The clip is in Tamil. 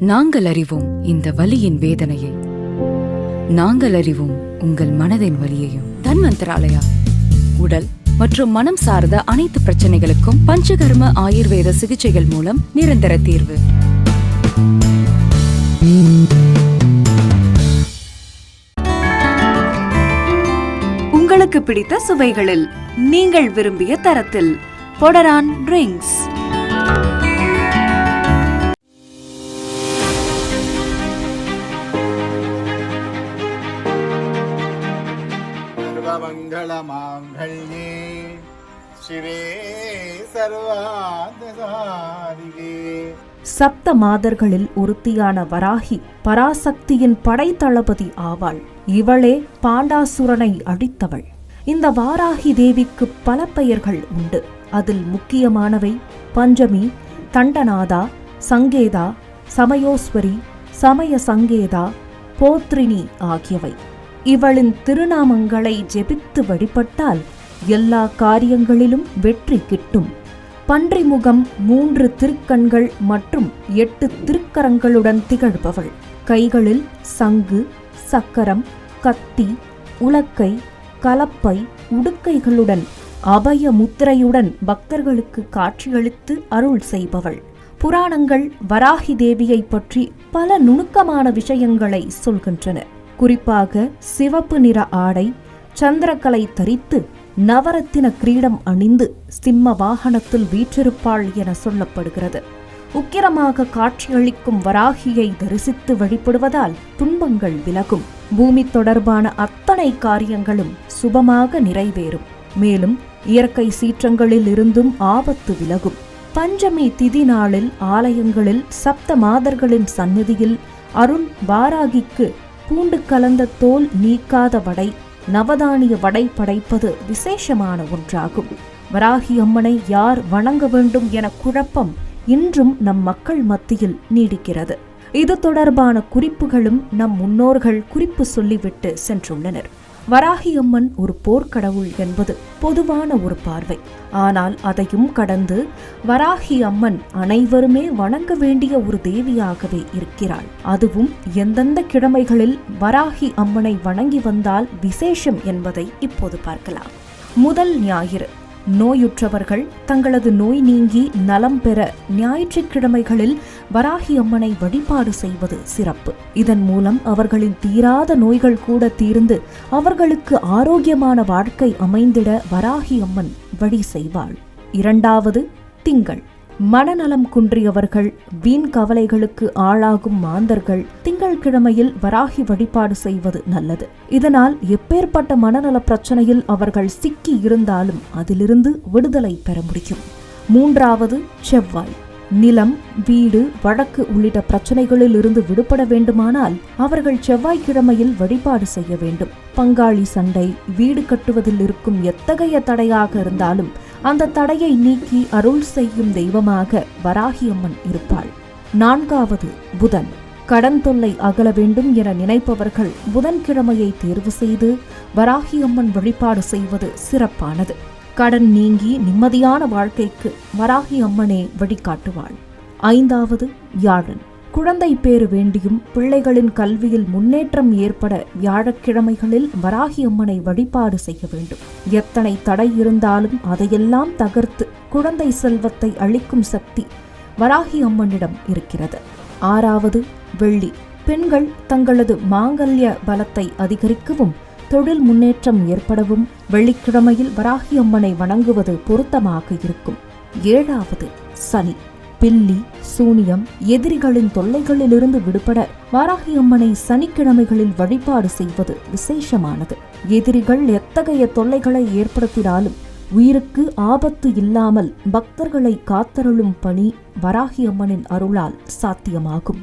நாங்கள் அறிவோம் இந்த வலியின் வேதனையை. நாங்கள் அறிவோம் உங்கள் மனதின் வலியையும். தன்வந்தராலயா? உடல் மற்றும் மனம் சார்ந்த அனைத்து பிரச்சனைகளுக்கும் பஞ்சகர்ம ஆயுர்வேத சிகிச்சைகள் மூலம் நிரந்தர தீர்வு. உங்களுக்கு பிடித்த சுவைகளில் நீங்கள் விரும்பிய தரத்தில் பொடரான் ட்ரிங்க்ஸ் சர்வமங்களமாங்கல்யே சிவே சப்த மாதர்களில் ஒருத்தியான வராகி பராசக்தியின் படைத்தளபதி ஆவாள். இவளே பாண்டாசுரனை அழித்தவள் இந்த வாராகி தேவிக்கு பல பெயர்கள் உண்டு. அதில் முக்கியமானவை பஞ்சமி தண்டநாதா சங்கேதா சமயோஸ்வரி சமய சங்கேதா போத்ரினி ஆகியவை. இவளின் திருநாமங்களை ஜெபித்து வழிபட்டால் எல்லா காரியங்களிலும் வெற்றி கிட்டும். பன்றிமுகம் மூன்று திருக்கண்கள் மற்றும் எட்டு திருக்கரங்களுடன் திகழ்பவள். கைகளில் சங்கு சக்கரம் கத்தி உலக்கை கலப்பை உடுக்கைகளுடன் அபய முத்திரையுடன் பக்தர்களுக்கு காட்சியளித்து அருள் செய்பவள். புராணங்கள் வராகி தேவியை பற்றி பல நுணுக்கமான விஷயங்களை சொல்கின்றன. குறிப்பாக சிவப்பு நிற ஆடை சந்திரக்கலை தரித்து நவரத்தின கிரீடம் அணிந்து சிம்ம வாகனத்தில் வீற்றிருப்பாள் என சொல்லப்படுகிறது. உக்கிரமாக காட்சியளிக்கும் வராகியை தரிசித்து வழிபடுவதால் துன்பங்கள் விலகும். பூமி தொடர்பான அத்தனை காரியங்களும் சுபமாக நிறைவேறும். மேலும் இயற்கை சீற்றங்களில் இருந்தும் ஆபத்து விலகும். பஞ்சமி திதி நாளில் ஆலயங்களில் சப்த மாதர்களின் சந்நிதியில் அருண் வாராகிக்கு பூண்டு கலந்த தோல் நீக்காத வடை நவதானிய வடை படைப்பது விசேஷமான ஒன்றாகும். வராகி அம்மனை யார் வணங்க வேண்டும் என குழப்பம் இன்றும் நம் மக்கள் மத்தியில் நீடிக்கிறது. இது தொடர்பான குறிப்புகளும் நம் முன்னோர்கள் குறிப்பு சொல்லிவிட்டு சென்றுள்ளனர். வராகி அம்மன் ஒரு போர்க்கடவுள் என்பது பொதுவான ஒரு பார்வை. ஆனால் அதையும் கடந்து வராகி அம்மன் அனைவருமே வணங்க வேண்டிய ஒரு தேவியாகவே இருக்கிறாள். அதுவும் எந்தெந்த கிழமைகளில் வராகி அம்மனை வணங்கி வந்தால் விசேஷம் என்பதை இப்போது பார்க்கலாம். முதல் ஞாயிறு. நோயுற்றவர்கள் தங்களது நோய் நீங்கி நலம் பெற ஞாயிற்றுக்கிழமைகளில் வராகி அம்மனை வழிபாடு செய்வது சிறப்பு. இதன் மூலம் அவர்களின் தீராத நோய்கள் கூட தீர்ந்து அவர்களுக்கு ஆரோக்கியமான வாழ்க்கை அமைந்திட வராகி அம்மன் வழி செய்வாள். இரண்டாவது திங்கள். மனநலம் குன்றியவர்கள் வீண் கவலைகளுக்கு ஆளாகும் மாந்தர்கள் திங்கள்கிழமையில் வராகி வழிபாடு செய்வது நல்லது. இதனால் எப்பேற்பட்ட மனநல பிரச்சனையில் அவர்கள் சிக்கி இருந்தாலும் அதிலிருந்து விடுதலை பெற முடியும். மூன்றாவது செவ்வாய். நிலம் வீடு வழக்கு உள்ளிட்ட பிரச்சனைகளில் இருந்து விடுபட வேண்டுமானால் அவர்கள் செவ்வாய்க்கிழமையில் வழிபாடு செய்ய வேண்டும். பங்காளி சண்டை வீடு கட்டுவதில் இருக்கும் எத்தகைய தடையாக இருந்தாலும் அந்த தடையை நீக்கி அருள் செய்யும் தெய்வமாக வராகியம்மன் இருப்பாள். நான்காவது புதன். கடன் தொல்லை அகல வேண்டும் என நினைப்பவர்கள் புதன்கிழமையை தேர்வு செய்து வராகியம்மன் வழிபாடு செய்வது சிறப்பானது. கடன் நீங்கி நிம்மதியான வாழ்க்கைக்கு வராகி அம்மனே வழிகாட்டுவாள். ஐந்தாவது வியாழன். குழந்தை பேறு வேண்டியும் பிள்ளைகளின் கல்வியில் முன்னேற்றம் ஏற்பட வியாழக்கிழமைகளில் வராகி அம்மனை வழிபாடு செய்ய வேண்டும். எத்தனை தடை இருந்தாலும் அதையெல்லாம் தகர்த்து குழந்தை செல்வத்தை அளிக்கும் சக்தி வராகி அம்மனிடம் இருக்கிறது. ஆறாவது வெள்ளி. பெண்கள் தங்களது மாங்கல்ய பலத்தை அதிகரிக்கவும் தொழில் முன்னேற்றம் ஏற்படவும் வெள்ளிக்கிழமையில் வராகி அம்மனை வணங்குவது பொருத்தமாக இருக்கும். ஏழாவது சனி. பில்லி சூனியம் எதிரிகளின் தொல்லைகளிலிருந்து விடுபட வாராகி அம்மனை சனிக்கிழமைகளில் வழிபாடு செய்வது விசேஷமானது. எதிரிகள் எத்தகைய தொல்லைகளை ஏற்படுத்தினாலும் உயிருக்கு ஆபத்து இல்லாமல் பக்தர்களை காத்தருளும் பணி வராகி அம்மனின் அருளால் சாத்தியமாகும்.